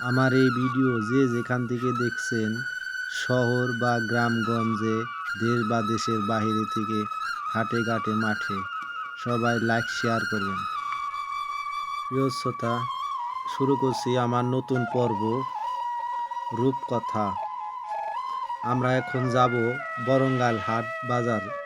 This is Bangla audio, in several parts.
আমার এই ভিডিও যে যেখান থেকে দেখছেন, শহর বা গ্রামগঞ্জে, দেশ বা দেশের বাইরে থেকে, হাটে ঘাটে, মাঠে, সবাই লাইক শেয়ার করবেন। প্রিয় শ্রোতা, শুরু করছি আমার নতুন পর্ব, রূপকথা। আমরা এখন যাব বরঙ্গাল হাট বাজার।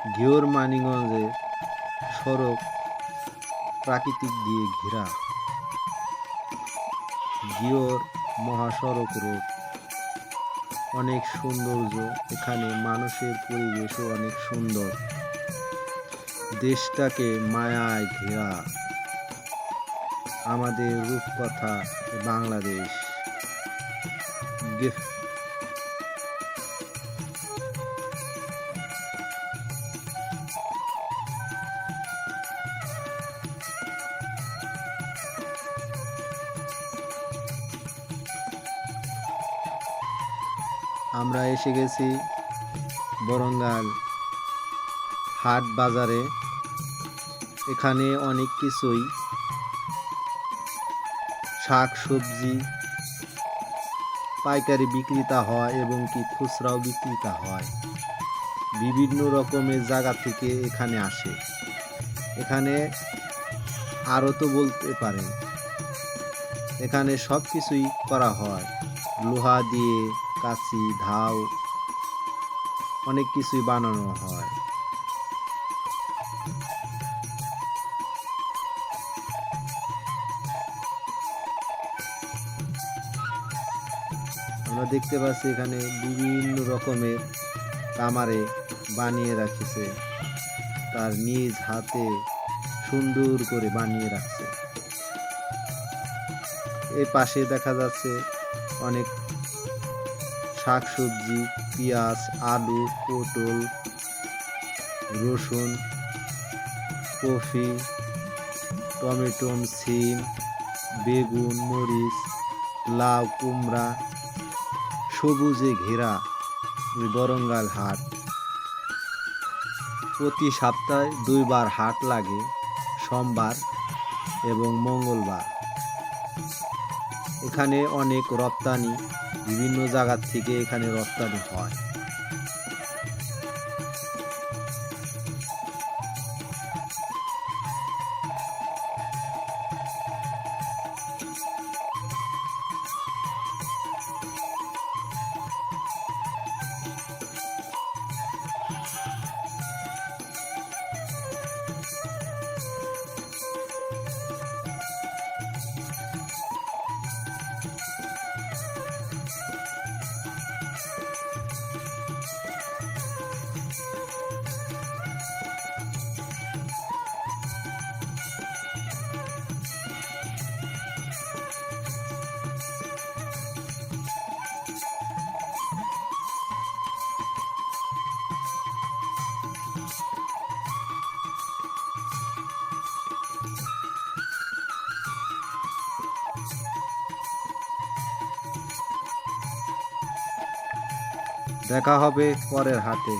ঘিওর মানিগঞ্জে সড়ক প্রাকৃতিক দিয়ে ঘেরা। গিওর মহাসড়ক রোড। অনেক সৌন্দর্য, এখানে মানুষের পরিবেশও অনেক সুন্দর। দেশটাকে মায়ায় ঘেরা। আমাদের রূপকথা বাংলাদেশ। আমরা এসে গেছি বরঙ্গাল হাট বাজারে। এখানে অনেক কিছুই। শাক সবজি পাইকারি বিক্রিতা হয় এবং কি খুচরাও বিক্রিতা হয়। বিভিন্ন রকমের জায়গা থেকে এখানে আসে। এখানে আরও তো বলতে পারেন। এখানে সব কিছুই করা হয়। লোহা দিয়ে কাঁচি ধাও অনেক কিছুই বানানো হয়। আমরা দেখতে পাচ্ছি এখানে বিভিন্ন রকমের কামারে বানিয়ে রাখছে। তার নিজ হাতে সুন্দর করে বানিয়ে রাখছে। এর পাশে দেখা যাচ্ছে অনেক শাক সবজি পেঁয়াজ, আলু, পটল, রসুন, কফি, টমেটো, সিম, বেগুন, মরিচ, লাউ, কুমড়া, সবুজে ঘেরা বরঙ্গাল হাট। প্রতি সপ্তাহে দুইবার হাট লাগে, সোমবার এবং মঙ্গলবার। এখানে অনেক রপ্তানি বিভিন্ন জায়গার থেকে এখানে রপ্তানি হয়। দেখা হবে পরের হাটে